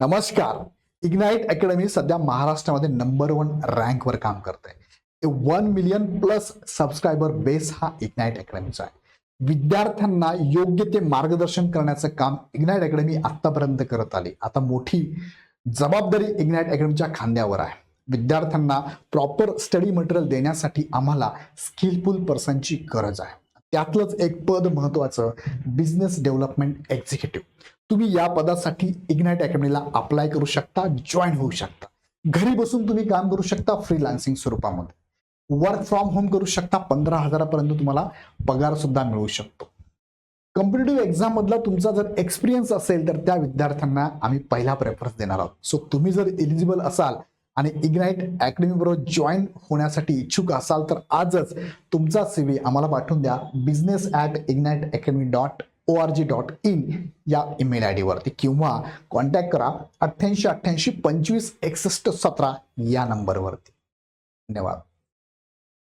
नमस्कार. Ignite academy सध्या महाराष्ट्रामध्ये नंबर वन रँकवर काम करते one million plus subscriber base हा इग्नाइट अकॅडमीचा आहे. विद्यार्थ्यांना योग्य ते मार्गदर्शन करण्याचं काम इग्नाइट अकॅडमी आतापर्यंत करत आली. आता मोठी जबाबदारी इग्नाइट अकॅडमीच्या खांद्यावर आहे. विद्यार्थ्यांना प्रॉपर स्टडी मटेरियल देण्यासाठी आम्हाला स्किलफुल पर्सनची गरज आहे. त्यातलंच एक पद महत्वाचं बिझनेस डेव्हलपमेंट एक्झिक्युटिव्ह तुम्ही या पदासाठी इग्नाइट अकॅडमीला अप्लाय करू शकता जॉईन होऊ शकता. घरी बसून तुम्ही काम करू शकता फ्रीलान्सिंग स्वरूपामध्ये. वर्क फ्रॉम होम करू शकता पंधरा हजारापर्यंत तुम्हाला पगार सुद्धा मिळू शकतो. कॉम्पिटेटिव्ह एक्झाम मधला तुमचा जर एक्सपिरियन्स असेल तर त्या विद्यार्थ्यांना आम्ही पहिला प्रेफरन्स देणार आहोत. सो तुम्ही जर एलिजिबल असाल आणि इग्नाईट अकॅडमी बरोबर जॉईन होण्यासाठी इच्छुक असाल तर आजच तुमचा सीव्ही आम्हाला पाठवून द्या. Business at ignite academy dot O R G dot in या ईमेल आय डीवरती किंवा कॉन्टॅक्ट करा अठ्ठ्याऐंशी अठ्ठ्याऐंशी पंचवीस एकसष्ट सतरा या नंबरवरती धन्यवाद.